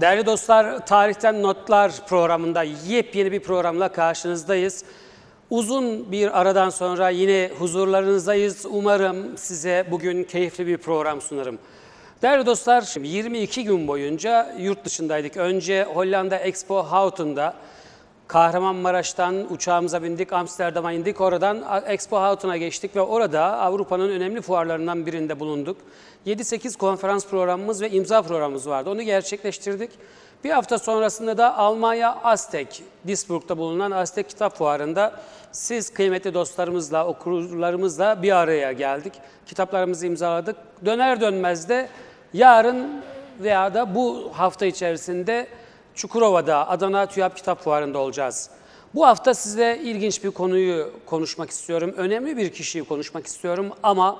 Değerli dostlar, Tarihten Notlar programında yepyeni bir programla karşınızdayız. Uzun bir aradan sonra yine huzurlarınızdayız. Umarım size bugün keyifli bir program sunarım. Değerli dostlar, 22 gün boyunca yurt dışındaydık. Önce Hollanda Expo Houghton'da Kahramanmaraş'tan uçağımıza bindik, Amsterdam'a indik. Oradan Expo Houghton'a geçtik ve orada Avrupa'nın önemli fuarlarından birinde bulunduk. 7-8 konferans programımız ve imza programımız vardı. Onu gerçekleştirdik. Bir hafta sonrasında da Almanya Aztek, Duisburg'da bulunan Aztek Kitap Fuarı'nda siz kıymetli dostlarımızla, okurlarımızla bir araya geldik. Kitaplarımızı imzaladık. Döner dönmez de yarın veya da bu hafta içerisinde Çukurova'da Adana TÜYAP Kitap Fuarı'nda olacağız. Bu hafta size ilginç bir konuyu konuşmak istiyorum. Önemli bir kişiyi konuşmak istiyorum ama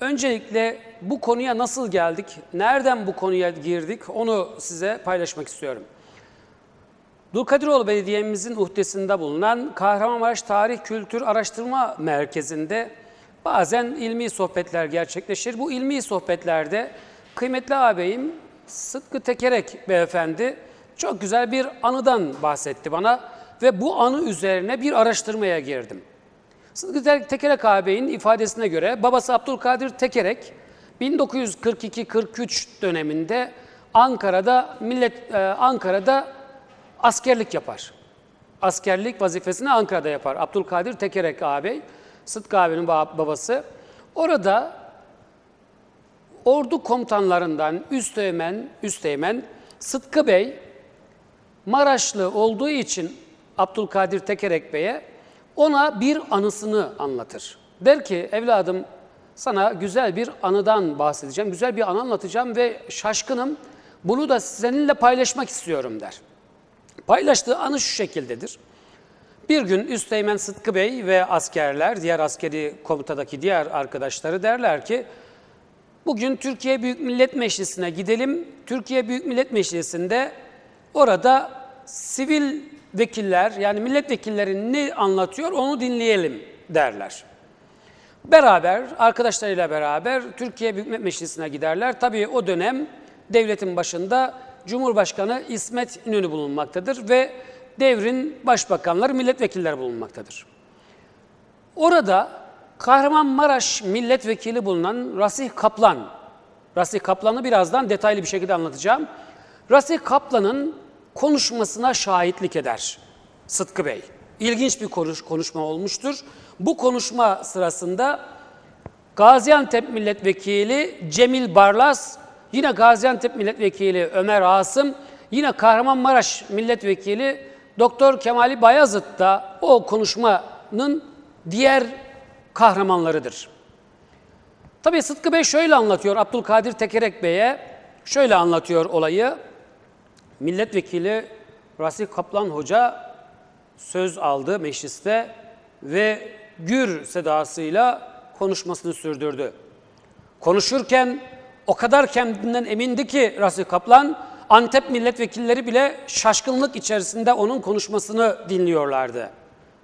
öncelikle bu konuya nasıl geldik, nereden bu konuya girdik onu size paylaşmak istiyorum. Dulkadiroğlu Belediye'mizin uhdesinde bulunan Kahramanmaraş Tarih Kültür Araştırma Merkezi'nde bazen ilmi sohbetler gerçekleşir. Bu ilmi sohbetlerde kıymetli ağabeyim Sıtkı Tekerek beyefendi çok güzel bir anıdan bahsetti bana ve bu anı üzerine bir araştırmaya girdim. Sıtkı Tekerek ağabeyin ifadesine göre babası Abdülkadir Tekerek 1942-43 döneminde Ankara'da millet e, Ankara'da askerlik yapar. Askerlik vazifesini Ankara'da yapar. Abdülkadir Tekerek ağabey, Sıtkı ağabeyin babası. Orada ordu komutanlarından Üsteğmen, Üsteğmen Sıtkı Bey Maraşlı olduğu için Abdülkadir Tekerek Bey'e ona bir anısını anlatır. Der ki evladım sana güzel bir anıdan bahsedeceğim, güzel bir anı anlatacağım ve şaşkınım bunu da seninle paylaşmak istiyorum der. Paylaştığı anı şu şekildedir. Bir gün Üsteğmen Sıtkı Bey ve askerler, diğer askeri komutadaki diğer arkadaşları derler ki bugün Türkiye Büyük Millet Meclisi'ne gidelim. Türkiye Büyük Millet Meclisi'nde orada sivil vekiller yani milletvekilleri ne anlatıyor onu dinleyelim derler. Beraber, arkadaşlarıyla beraber Türkiye Büyük Millet Meclisi'ne giderler. Tabii o dönem devletin başında Cumhurbaşkanı İsmet İnönü bulunmaktadır ve devrin başbakanları, milletvekilleri bulunmaktadır. Orada Kahramanmaraş milletvekili bulunan Rasih Kaplan, Rasih Kaplan'ı birazdan detaylı bir şekilde anlatacağım. Rasih Kaplan'ın konuşmasına şahitlik eder Sıtkı Bey. İlginç bir konuş, konuşma olmuştur. Bu konuşma sırasında Gaziantep Milletvekili Cemil Barlas, yine Gaziantep Milletvekili Ömer Asım, yine Kahramanmaraş Milletvekili Doktor Kemali Bayazıt da o konuşmanın diğer kahramanlarıdır. Tabii Sıtkı Bey şöyle anlatıyor Abdülkadir Tekerek Bey'e, şöyle anlatıyor olayı. Milletvekili Rasih Kaplan Hoca söz aldı mecliste ve gür sedasıyla konuşmasını sürdürdü. Konuşurken o kadar kendinden emindi ki Rasih Kaplan, Antep milletvekilleri bile şaşkınlık içerisinde onun konuşmasını dinliyorlardı.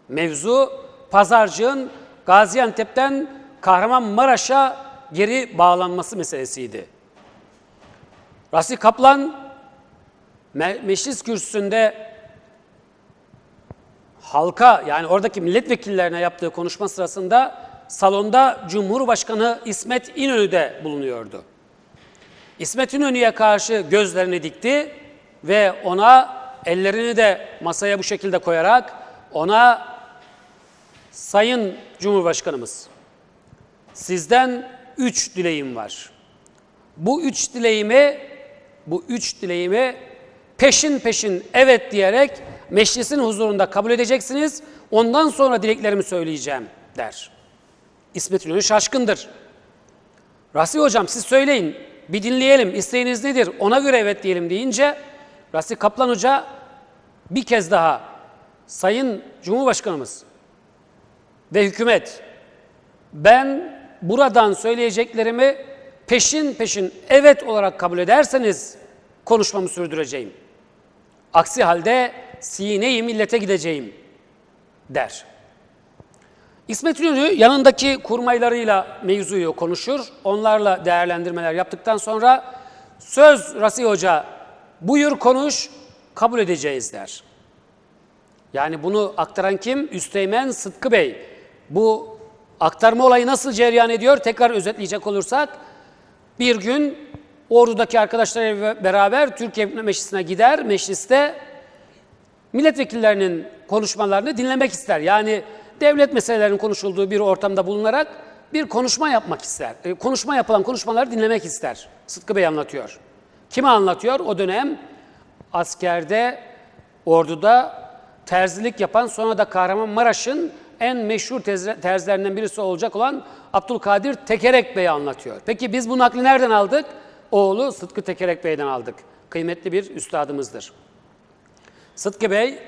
Mevzu pazarcığın Gaziantep'ten Kahramanmaraş'a geri bağlanması meselesiydi. Rasih Kaplan me meclis kürsüsünde halka yani oradaki milletvekillerine yaptığı konuşma sırasında salonda Cumhurbaşkanı İsmet İnönü de bulunuyordu. İsmet İnönü'ye karşı gözlerini dikti ve ona ellerini de masaya bu şekilde koyarak ona Sayın Cumhurbaşkanımız sizden üç dileğim var. Bu üç dileğimi bu üç dileğimi peşin peşin evet diyerek meclisin huzurunda kabul edeceksiniz. Ondan sonra dileklerimi söyleyeceğim der. İsmet İnönü şaşkındır. Rasih hocam siz söyleyin bir dinleyelim isteğiniz nedir ona göre evet diyelim deyince Rasih Kaplan Hoca bir kez daha Sayın Cumhurbaşkanımız ve hükümet ben buradan söyleyeceklerimi peşin peşin evet olarak kabul ederseniz konuşmamı sürdüreceğim. Aksi halde sine millete gideceğim der. İsmet İnönü yanındaki kurmaylarıyla mevzuyu konuşur. Onlarla değerlendirmeler yaptıktan sonra söz Rasih Hoca Buyur konuş, kabul edeceğiz der. Yani bunu aktaran kim? Üsteğmen Sıtkı Bey. Bu aktarma olayı nasıl cereyan ediyor? Tekrar özetleyecek olursak bir gün ordudaki arkadaşlarıyla beraber Türkiye Meclisi'ne gider. Mecliste milletvekillerinin konuşmalarını dinlemek ister. Yani devlet meselelerinin konuşulduğu bir ortamda bulunarak bir konuşma yapmak ister. E, konuşma yapılan konuşmaları dinlemek ister. Sıtkı Bey anlatıyor. Kime anlatıyor? O dönem askerde, orduda terzilik yapan sonra da Kahramanmaraş'ın en meşhur terzilerinden birisi olacak olan Abdülkadir Tekerek Bey'i anlatıyor. Peki biz bu nakli nereden aldık? Oğlu Sıtkı Tekerek Bey'den aldık. Kıymetli bir üstadımızdır. Sıtkı Bey,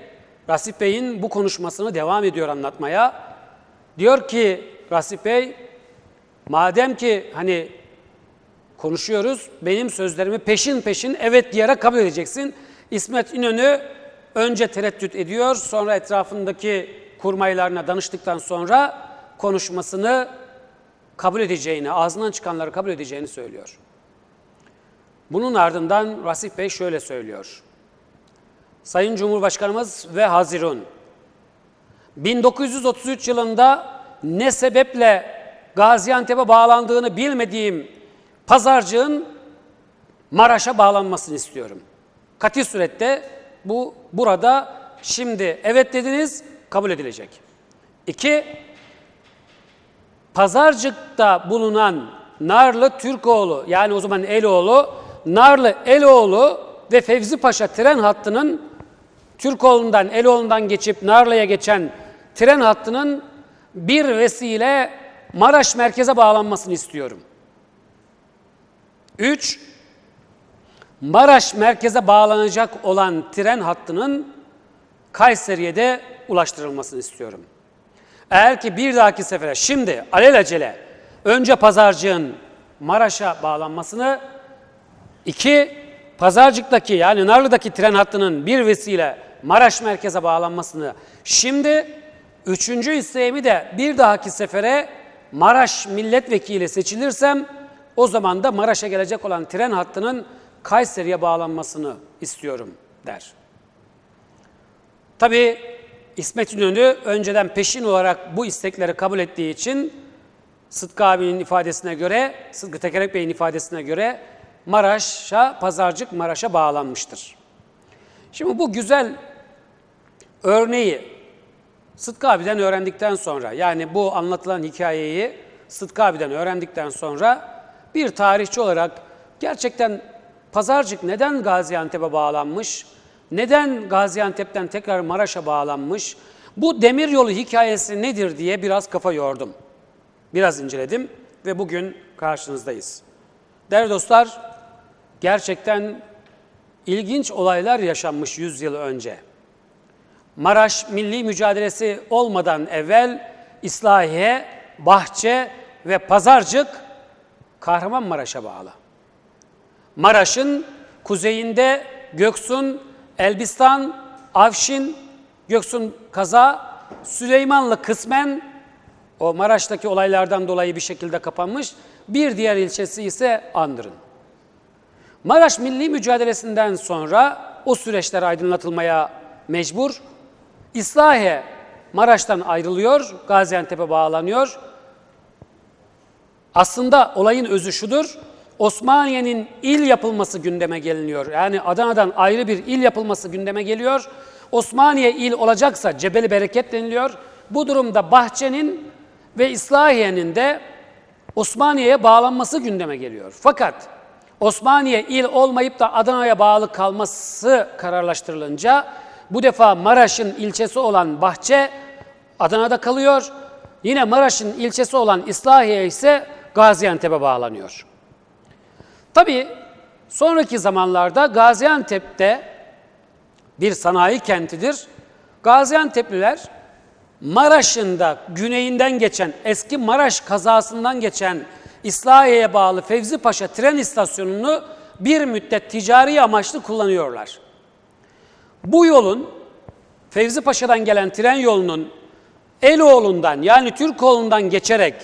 Rasip Bey'in bu konuşmasını devam ediyor anlatmaya. Diyor ki Rasip Bey, madem ki hani konuşuyoruz, benim sözlerimi peşin peşin evet diyerek kabul edeceksin. İsmet İnönü önce tereddüt ediyor, sonra etrafındaki kurmaylarına danıştıktan sonra konuşmasını kabul edeceğini, ağzından çıkanları kabul edeceğini söylüyor. Bunun ardından Rasip Bey şöyle söylüyor. Sayın Cumhurbaşkanımız ve Hazirun, 1933 yılında ne sebeple Gaziantep'e bağlandığını bilmediğim pazarcığın Maraş'a bağlanmasını istiyorum. Katil surette bu burada şimdi evet dediniz kabul edilecek. İki, Pazarcık'ta bulunan Narlı Türkoğlu yani o zaman Eloğlu, Narlı Eloğlu ve Fevzi Paşa tren hattının Türkoğlu'ndan, Eloğlu'ndan geçip Narlı'ya geçen tren hattının bir vesile Maraş merkeze bağlanmasını istiyorum. Üç, Maraş merkeze bağlanacak olan tren hattının Kayseri'ye de ulaştırılmasını istiyorum. Eğer ki bir dahaki sefere şimdi alelacele önce pazarcığın Maraş'a bağlanmasını, iki pazarcıktaki yani Narlı'daki tren hattının bir vesile Maraş merkeze bağlanmasını şimdi üçüncü isteğimi de bir dahaki sefere Maraş milletvekili seçilirsem o zaman da Maraş'a gelecek olan tren hattının Kayseri'ye bağlanmasını istiyorum der. Tabii İsmet İnönü önceden peşin olarak bu istekleri kabul ettiği için Sıtkı abinin ifadesine göre, Sıtkı Tekerek Bey'in ifadesine göre Maraş'a, Pazarcık Maraş'a bağlanmıştır. Şimdi bu güzel örneği Sıtkı abiden öğrendikten sonra, yani bu anlatılan hikayeyi Sıtkı abiden öğrendikten sonra bir tarihçi olarak gerçekten Pazarcık neden Gaziantep'e bağlanmış, neden Gaziantep'ten tekrar Maraş'a bağlanmış, bu demiryolu hikayesi nedir diye biraz kafa yordum. Biraz inceledim ve bugün karşınızdayız. Değerli dostlar, gerçekten ilginç olaylar yaşanmış 100 yıl önce. Maraş milli mücadelesi olmadan evvel İslahiye, Bahçe ve Pazarcık Kahramanmaraş'a bağlı. Maraş'ın kuzeyinde Göksun, Elbistan, Avşin, Göksun Kaza, Süleymanlı kısmen o Maraş'taki olaylardan dolayı bir şekilde kapanmış. Bir diğer ilçesi ise Andırın. Maraş milli mücadelesinden sonra o süreçler aydınlatılmaya mecbur. İslahiye Maraş'tan ayrılıyor, Gaziantep'e bağlanıyor. Aslında olayın özü şudur. Osmaniye'nin il yapılması gündeme geliniyor. Yani Adana'dan ayrı bir il yapılması gündeme geliyor. Osmaniye il olacaksa Cebeli Bereket deniliyor. Bu durumda Bahçe'nin ve İslahiye'nin de Osmaniye'ye bağlanması gündeme geliyor. Fakat Osmaniye il olmayıp da Adana'ya bağlı kalması kararlaştırılınca bu defa Maraş'ın ilçesi olan Bahçe Adana'da kalıyor. Yine Maraş'ın ilçesi olan İslahiye ise Gaziantep'e bağlanıyor. Tabii sonraki zamanlarda Gaziantep'te bir sanayi kentidir. Gaziantep'liler Maraş'ın da güneyinden geçen, eski Maraş kazasından geçen İslahiye'ye bağlı Fevzi Paşa tren istasyonunu bir müddet ticari amaçlı kullanıyorlar. Bu yolun Fevzi Paşa'dan gelen tren yolunun Eloğlu'ndan yani Türkoğlu'ndan geçerek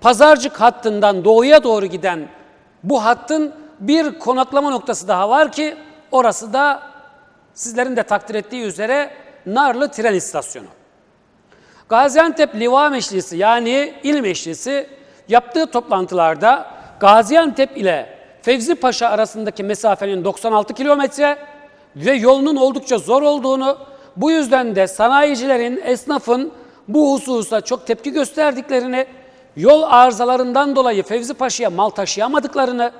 Pazarcık hattından doğuya doğru giden bu hattın bir konaklama noktası daha var ki Orası da sizlerin de takdir ettiği üzere Narlı tren istasyonu. Gaziantep Liva Meclisi yani İl Meclisi yaptığı toplantılarda Gaziantep ile Fevzi Paşa arasındaki mesafenin 96 kilometre ve yolunun oldukça zor olduğunu, bu yüzden de sanayicilerin, esnafın bu hususa çok tepki gösterdiklerini, yol arızalarından dolayı Fevzi Paşa'ya mal taşıyamadıklarını,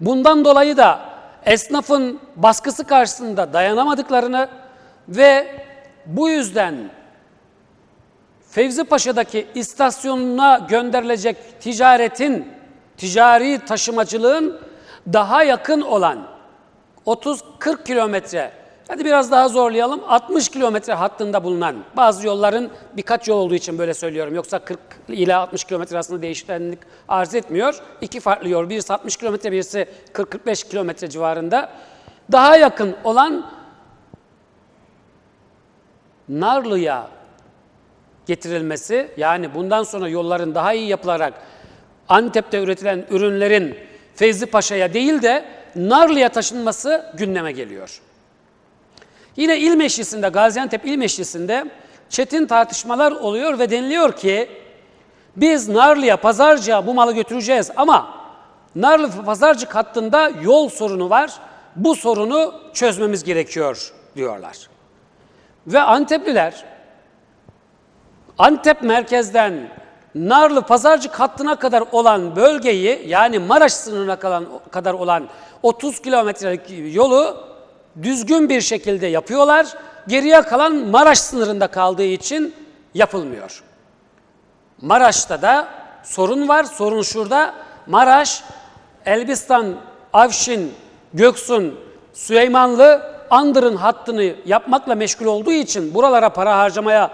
bundan dolayı da esnafın baskısı karşısında dayanamadıklarını ve bu yüzden Fevzi Paşa'daki istasyonuna gönderilecek ticaretin, ticari taşımacılığın daha yakın olan 30-40 kilometre, hadi biraz daha zorlayalım 60 kilometre hattında bulunan bazı yolların birkaç yol olduğu için böyle söylüyorum. Yoksa 40 ile 60 kilometre arasında değişkenlik arz etmiyor. İki farklı yol, birisi 60 kilometre, birisi 40-45 kilometre civarında. Daha yakın olan Narlı'ya getirilmesi yani bundan sonra yolların daha iyi yapılarak Antep'te üretilen ürünlerin Feyzi Paşa'ya değil de Narlı'ya taşınması gündeme geliyor. Yine İl Meclisi'nde, Gaziantep İl Meclisi'nde çetin tartışmalar oluyor ve deniliyor ki biz Narlı'ya, Pazarcık'a bu malı götüreceğiz ama Narlı Pazarcık hattında yol sorunu var. Bu sorunu çözmemiz gerekiyor diyorlar. Ve Antepliler Antep merkezden Narlı Pazarcık hattına kadar olan bölgeyi yani Maraş sınırına kadar olan 30 kilometrelik yolu düzgün bir şekilde yapıyorlar. Geriye kalan Maraş sınırında kaldığı için yapılmıyor. Maraş'ta da sorun var. Sorun şurada. Maraş, Elbistan, Avşin, Göksun, Süleymanlı, Andır'ın hattını yapmakla meşgul olduğu için buralara para harcamaya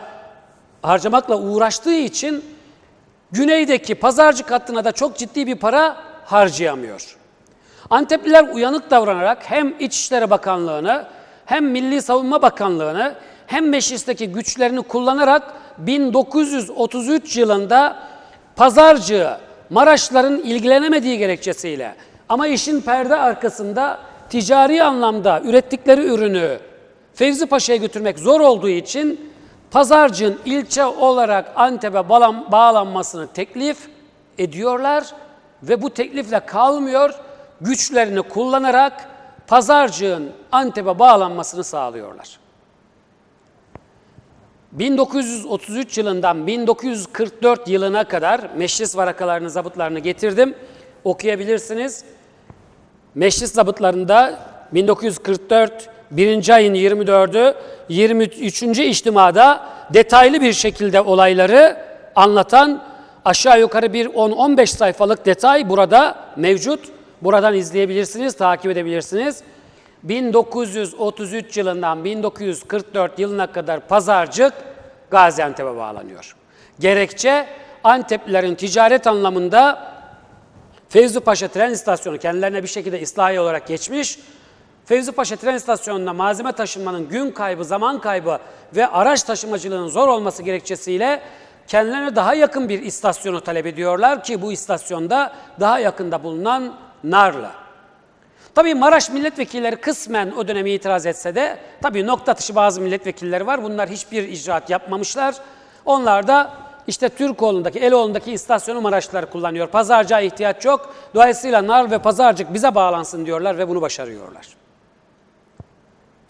harcamakla uğraştığı için güneydeki pazarcık hattına da çok ciddi bir para harcayamıyor. Antepliler uyanık davranarak hem İçişleri Bakanlığı'nı hem Milli Savunma Bakanlığı'nı hem meclisteki güçlerini kullanarak 1933 yılında pazarcığı Maraşların ilgilenemediği gerekçesiyle ama işin perde arkasında ticari anlamda ürettikleri ürünü Fevzi Paşa'ya götürmek zor olduğu için pazarcığın ilçe olarak Antep'e bağlanmasını teklif ediyorlar ve bu teklifle kalmıyor, güçlerini kullanarak pazarcığın Antep'e bağlanmasını sağlıyorlar. 1933 yılından 1944 yılına kadar meclis varakalarını, zabıtlarını getirdim. Okuyabilirsiniz. Meclis zabıtlarında 1944 1. ayın 24'ü 23. içtimada detaylı bir şekilde olayları anlatan aşağı yukarı bir 10-15 sayfalık detay burada mevcut. Buradan izleyebilirsiniz, takip edebilirsiniz. 1933 yılından 1944 yılına kadar pazarcık Gaziantep'e bağlanıyor. Gerekçe Anteplilerin ticaret anlamında Fevzi Paşa tren istasyonu kendilerine bir şekilde islahi olarak geçmiş. Fevzi Paşa tren istasyonuna malzeme taşınmanın gün kaybı, zaman kaybı ve araç taşımacılığının zor olması gerekçesiyle kendilerine daha yakın bir istasyonu talep ediyorlar ki bu istasyonda daha yakında bulunan Narlı. Tabii Maraş milletvekilleri kısmen o dönemi itiraz etse de tabii nokta atışı bazı milletvekilleri var. Bunlar hiçbir icraat yapmamışlar. Onlar da işte Türkoğlu'ndaki, Eloğlu'ndaki istasyonu Maraşlılar kullanıyor. Pazarcığa ihtiyaç yok. Dolayısıyla nar ve pazarcık bize bağlansın diyorlar ve bunu başarıyorlar.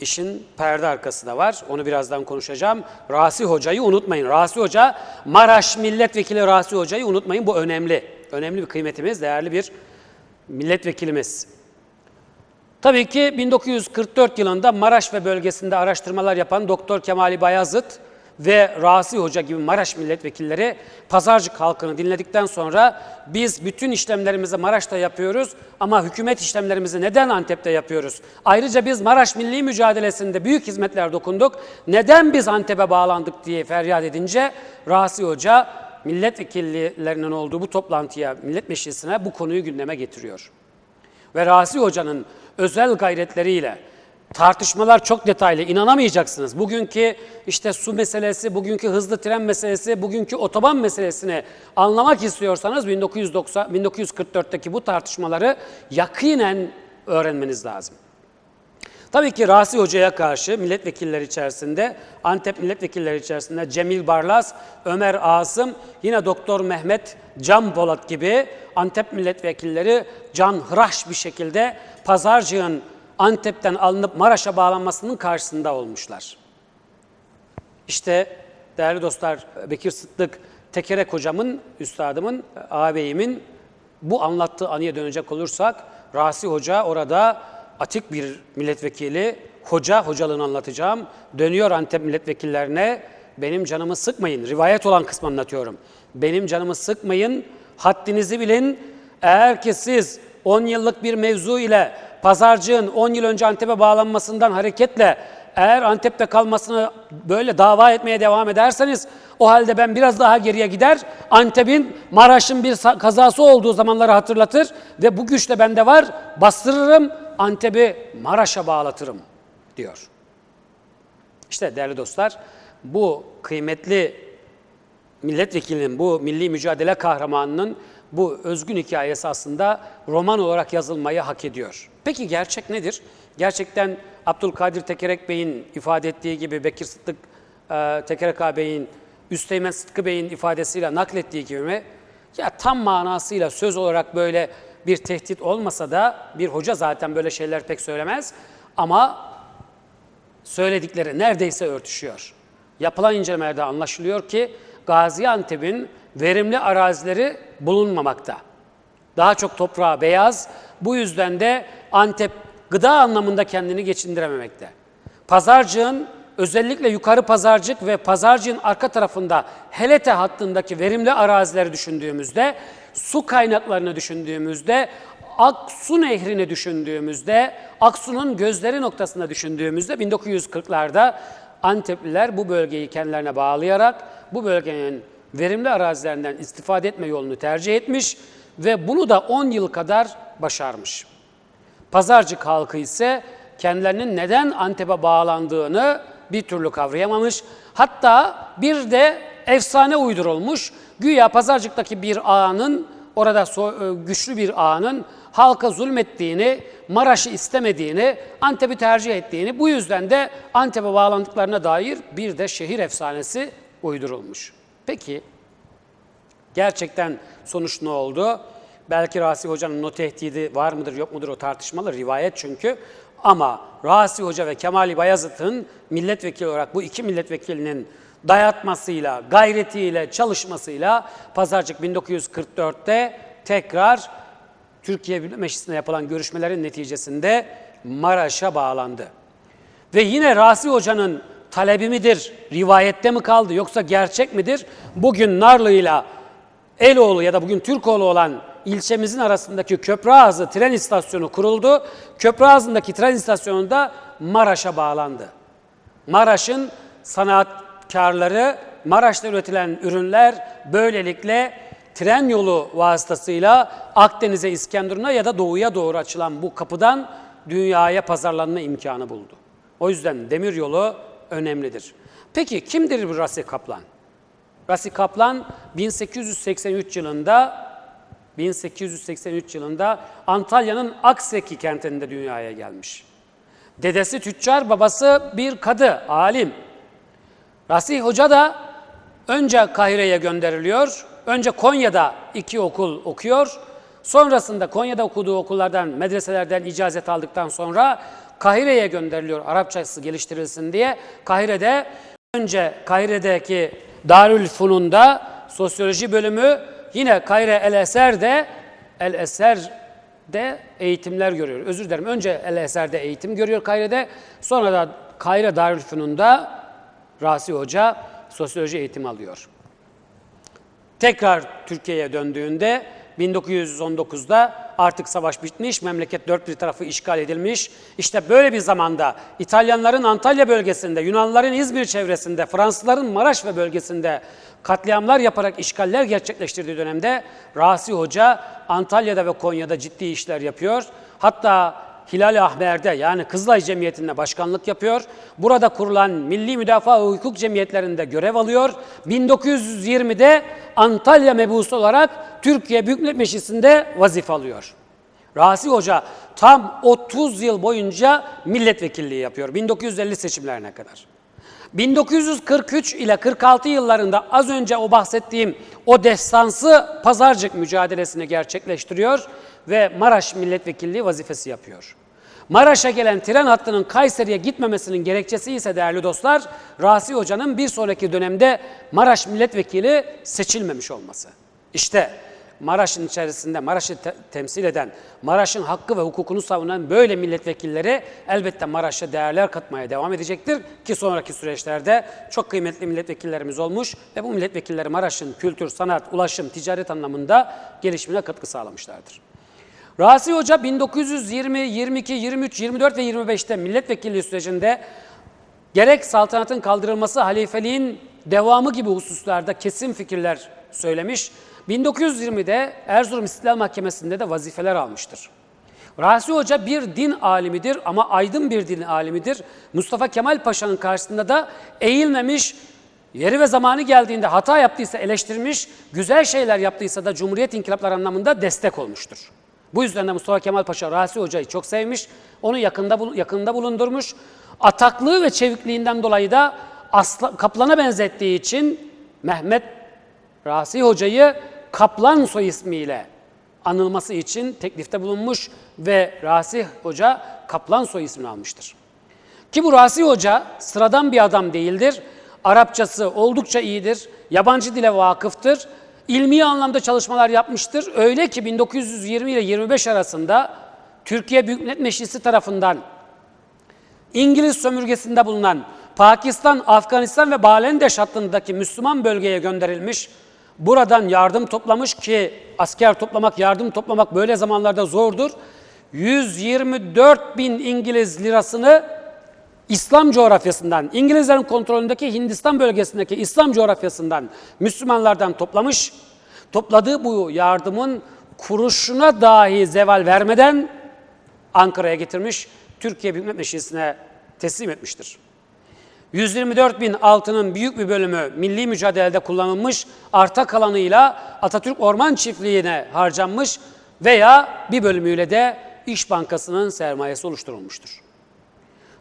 İşin perde arkası da var. Onu birazdan konuşacağım. Rasi Hoca'yı unutmayın. Rasi Hoca, Maraş Milletvekili Rasi Hoca'yı unutmayın. Bu önemli. Önemli bir kıymetimiz, değerli bir milletvekilimiz. Tabii ki 1944 yılında Maraş ve bölgesinde araştırmalar yapan Doktor Kemali Bayazıt ve Rasi Hoca gibi Maraş milletvekilleri pazarcık halkını dinledikten sonra biz bütün işlemlerimizi Maraş'ta yapıyoruz ama hükümet işlemlerimizi neden Antep'te yapıyoruz? Ayrıca biz Maraş milli mücadelesinde büyük hizmetler dokunduk. Neden biz Antep'e bağlandık diye feryat edince Rasi Hoca milletvekillerinin olduğu bu toplantıya, millet meclisine bu konuyu gündeme getiriyor. Ve Rasi Hoca'nın özel gayretleriyle Tartışmalar çok detaylı, inanamayacaksınız. Bugünkü işte su meselesi, bugünkü hızlı tren meselesi, bugünkü otoban meselesini anlamak istiyorsanız 1990, 1944'teki bu tartışmaları yakinen öğrenmeniz lazım. Tabii ki Rasi Hoca'ya karşı milletvekilleri içerisinde, Antep milletvekilleri içerisinde Cemil Barlas, Ömer Asım, yine Doktor Mehmet Can Polat gibi Antep milletvekilleri can hıraş bir şekilde Pazarcık'ın Antep'ten alınıp Maraş'a bağlanmasının karşısında olmuşlar. İşte değerli dostlar Bekir Sıddık Tekerek hocamın, üstadımın, ağabeyimin bu anlattığı anıya dönecek olursak Rasi Hoca orada atik bir milletvekili, hoca hocalığını anlatacağım. Dönüyor Antep milletvekillerine benim canımı sıkmayın. Rivayet olan kısmı anlatıyorum. Benim canımı sıkmayın, haddinizi bilin. Eğer ki siz 10 yıllık bir mevzu ile pazarcığın 10 yıl önce Antep'e bağlanmasından hareketle eğer Antep'te kalmasını böyle dava etmeye devam ederseniz o halde ben biraz daha geriye gider Antep'in Maraş'ın bir kazası olduğu zamanları hatırlatır ve bu güç de bende var bastırırım Antep'i Maraş'a bağlatırım diyor. İşte değerli dostlar bu kıymetli milletvekilinin, bu milli mücadele kahramanının bu özgün hikayesi aslında roman olarak yazılmayı hak ediyor. Peki gerçek nedir? Gerçekten Abdülkadir Tekerek Bey'in ifade ettiği gibi Bekir Sıddık e, Tekerek Bey'in, Üsteğmen Sıtkı Bey'in ifadesiyle naklettiği gibi mi? Ya tam manasıyla söz olarak böyle bir tehdit olmasa da bir hoca zaten böyle şeyler pek söylemez ama söyledikleri neredeyse örtüşüyor. Yapılan incelemelerde anlaşılıyor ki Gaziantep'in verimli arazileri bulunmamakta. Daha çok toprağı beyaz. Bu yüzden de Antep gıda anlamında kendini geçindirememekte. Pazarcığın özellikle yukarı pazarcık ve pazarcığın arka tarafında Helete hattındaki verimli arazileri düşündüğümüzde, su kaynaklarını düşündüğümüzde, Aksu Nehri'ni düşündüğümüzde, Aksu'nun gözleri noktasında düşündüğümüzde 1940'larda Antepliler bu bölgeyi kendilerine bağlayarak bu bölgenin verimli arazilerinden istifade etme yolunu tercih etmiş ve bunu da 10 yıl kadar başarmış. Pazarcık halkı ise kendilerinin neden Antep'e bağlandığını bir türlü kavrayamamış. Hatta bir de efsane uydurulmuş. Güya Pazarcık'taki bir ağanın, orada e, güçlü bir ağanın halka zulmettiğini, Maraş'ı istemediğini, Antep'i tercih ettiğini, bu yüzden de Antep'e bağlandıklarına dair bir de şehir efsanesi uydurulmuş. Peki, Gerçekten sonuç ne oldu? Belki Rasi Hoca'nın o tehdidi var mıdır yok mudur o tartışmalı rivayet çünkü. Ama Rasi Hoca ve Kemali Bayazıt'ın milletvekili olarak bu iki milletvekilinin dayatmasıyla, gayretiyle, çalışmasıyla Pazarcık 1944'te tekrar Türkiye Meclisi'nde yapılan görüşmelerin neticesinde Maraş'a bağlandı. Ve yine Rasi Hoca'nın talebi midir, rivayette mi kaldı yoksa gerçek midir? Bugün Narlı'yla Eloğlu ya da bugün Türkoğlu olan ilçemizin arasındaki Köprüağızı tren istasyonu kuruldu. Köprüağızı'ndaki tren istasyonunda Maraş'a bağlandı. Maraş'ın sanatkarları, Maraş'ta üretilen ürünler böylelikle tren yolu vasıtasıyla Akdeniz'e, İskenderun'a ya da doğuya doğru açılan bu kapıdan dünyaya pazarlanma imkanı buldu. O yüzden demir yolu önemlidir. Peki kimdir bu Rasi Kaplan? Rasi Kaplan 1883 yılında 1883 yılında Antalya'nın Akseki kentinde dünyaya gelmiş. Dedesi tüccar, babası bir kadı, alim. Rasih Hoca da önce Kahire'ye gönderiliyor. Önce Konya'da iki okul okuyor. Sonrasında Konya'da okuduğu okullardan, medreselerden icazet aldıktan sonra Kahire'ye gönderiliyor Arapçası geliştirilsin diye. Kahire'de önce Kahire'deki Darül Funun'da sosyoloji bölümü yine Kahire El Eser'de El Eser'de eğitimler görüyor. Özür dilerim. Önce El Eser'de eğitim görüyor Kahire'de. Sonra da Kahire Darül Funun'da Rasi Hoca sosyoloji eğitimi alıyor. Tekrar Türkiye'ye döndüğünde 1919'da artık savaş bitmiş, memleket dört bir tarafı işgal edilmiş. İşte böyle bir zamanda İtalyanların Antalya bölgesinde, Yunanlıların İzmir çevresinde, Fransızların Maraş ve bölgesinde katliamlar yaparak işgaller gerçekleştirdiği dönemde Rasi Hoca Antalya'da ve Konya'da ciddi işler yapıyor. Hatta Hilal-i Ahmer'de yani Kızılay Cemiyeti'nde başkanlık yapıyor. Burada kurulan Milli Müdafaa Hukuk Cemiyetlerinde görev alıyor. 1920'de Antalya mebusu olarak Türkiye Büyük Millet Meclisi'nde vazife alıyor. Rasi Hoca tam 30 yıl boyunca milletvekilliği yapıyor 1950 seçimlerine kadar. 1943 ile 46 yıllarında az önce o bahsettiğim o destansı pazarcık mücadelesini gerçekleştiriyor ve Maraş milletvekilliği vazifesi yapıyor. Maraş'a gelen tren hattının Kayseri'ye gitmemesinin gerekçesi ise değerli dostlar, Rasi Hoca'nın bir sonraki dönemde Maraş milletvekili seçilmemiş olması. İşte Maraş'ın içerisinde Maraş'ı te- temsil eden, Maraş'ın hakkı ve hukukunu savunan böyle milletvekilleri elbette Maraş'a değerler katmaya devam edecektir ki sonraki süreçlerde çok kıymetli milletvekillerimiz olmuş ve bu milletvekilleri Maraş'ın kültür, sanat, ulaşım, ticaret anlamında gelişimine katkı sağlamışlardır. Rasi Hoca 1920, 22, 23, 24 ve 25'te milletvekilliği sürecinde gerek saltanatın kaldırılması, halifeliğin devamı gibi hususlarda kesin fikirler söylemiş. 1920'de Erzurum İstiklal Mahkemesi'nde de vazifeler almıştır. Rasi Hoca bir din alimidir ama aydın bir din alimidir. Mustafa Kemal Paşa'nın karşısında da eğilmemiş, yeri ve zamanı geldiğinde hata yaptıysa eleştirmiş, güzel şeyler yaptıysa da Cumhuriyet inkılapları anlamında destek olmuştur. Bu yüzden de Mustafa Kemal Paşa Rasi Hoca'yı çok sevmiş, onu yakında yakında bulundurmuş. Ataklığı ve çevikliğinden dolayı da asla, kaplana benzettiği için Mehmet Rasi Hoca'yı Kaplan soy ismiyle anılması için teklifte bulunmuş ve Rasi Hoca Kaplan soy ismini almıştır. Ki bu Rasi Hoca sıradan bir adam değildir. Arapçası oldukça iyidir. Yabancı dile vakıftır. İlmi anlamda çalışmalar yapmıştır. Öyle ki 1920 ile 25 arasında Türkiye Büyük Millet Meclisi tarafından İngiliz sömürgesinde bulunan Pakistan, Afganistan ve Balendeş hattındaki Müslüman bölgeye gönderilmiş. Buradan yardım toplamış ki asker toplamak, yardım toplamak böyle zamanlarda zordur. 124 bin İngiliz lirasını İslam coğrafyasından, İngilizlerin kontrolündeki Hindistan bölgesindeki İslam coğrafyasından Müslümanlardan toplamış. Topladığı bu yardımın kuruşuna dahi zeval vermeden Ankara'ya getirmiş, Türkiye Büyük Millet Meclisi'ne teslim etmiştir. 124 bin altının büyük bir bölümü milli mücadelede kullanılmış, arta kalanıyla Atatürk Orman Çiftliği'ne harcanmış veya bir bölümüyle de İş Bankası'nın sermayesi oluşturulmuştur.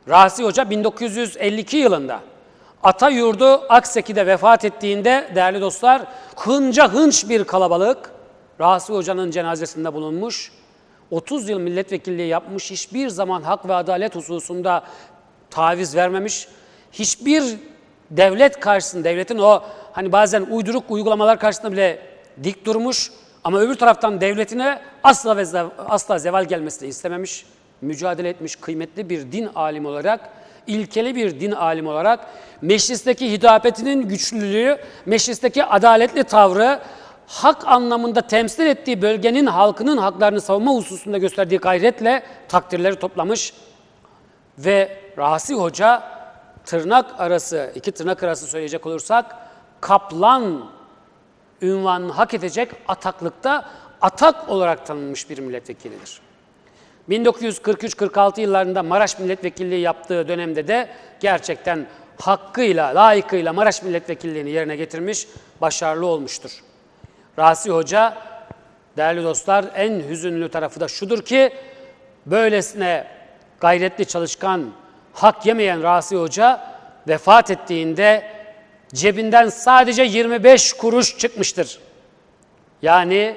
Rasi Hoca 1952 yılında ata yurdu Akseki'de vefat ettiğinde değerli dostlar hınca hınç bir kalabalık Rasi Hoca'nın cenazesinde bulunmuş. 30 yıl milletvekilliği yapmış, hiçbir zaman hak ve adalet hususunda taviz vermemiş. Hiçbir devlet karşısında, devletin o hani bazen uyduruk uygulamalar karşısında bile dik durmuş ama öbür taraftan devletine asla ve zev- asla zeval gelmesini istememiş. Mücadele etmiş kıymetli bir din alimi olarak, ilkeli bir din alimi olarak meclisteki hitapetinin güçlülüğü, meclisteki adaletli tavrı, hak anlamında temsil ettiği bölgenin halkının haklarını savunma hususunda gösterdiği gayretle takdirleri toplamış ve Rasi Hoca tırnak arası, iki tırnak arası söyleyecek olursak kaplan ünvanını hak edecek ataklıkta atak olarak tanınmış bir milletvekilidir. 1943-46 yıllarında Maraş milletvekilliği yaptığı dönemde de gerçekten hakkıyla, layıkıyla Maraş milletvekilliğini yerine getirmiş, başarılı olmuştur. Rasi Hoca, değerli dostlar en hüzünlü tarafı da şudur ki, böylesine gayretli çalışkan, hak yemeyen Rasi Hoca vefat ettiğinde cebinden sadece 25 kuruş çıkmıştır. Yani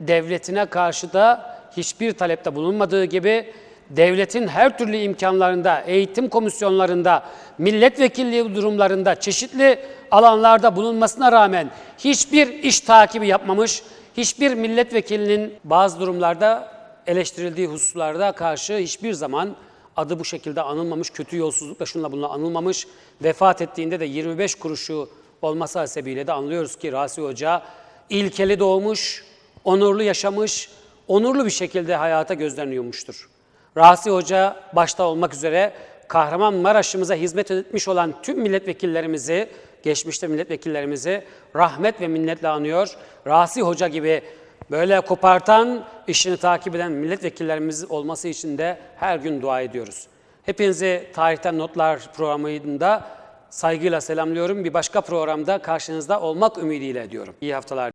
devletine karşı da hiçbir talepte bulunmadığı gibi devletin her türlü imkanlarında, eğitim komisyonlarında, milletvekilliği durumlarında, çeşitli alanlarda bulunmasına rağmen hiçbir iş takibi yapmamış, hiçbir milletvekilinin bazı durumlarda eleştirildiği hususlarda karşı hiçbir zaman adı bu şekilde anılmamış, kötü yolsuzlukla şunla bununla anılmamış, vefat ettiğinde de 25 kuruşu olması hasebiyle de anlıyoruz ki Rasi Hoca ilkeli doğmuş, onurlu yaşamış, onurlu bir şekilde hayata gözlerini yummuştur. Rasi Hoca başta olmak üzere Kahramanmaraş'ımıza hizmet etmiş olan tüm milletvekillerimizi, geçmişte milletvekillerimizi rahmet ve minnetle anıyor. Rasi Hoca gibi böyle kopartan, işini takip eden milletvekillerimiz olması için de her gün dua ediyoruz. Hepinizi Tarihten Notlar programında saygıyla selamlıyorum. Bir başka programda karşınızda olmak ümidiyle diyorum. İyi haftalar.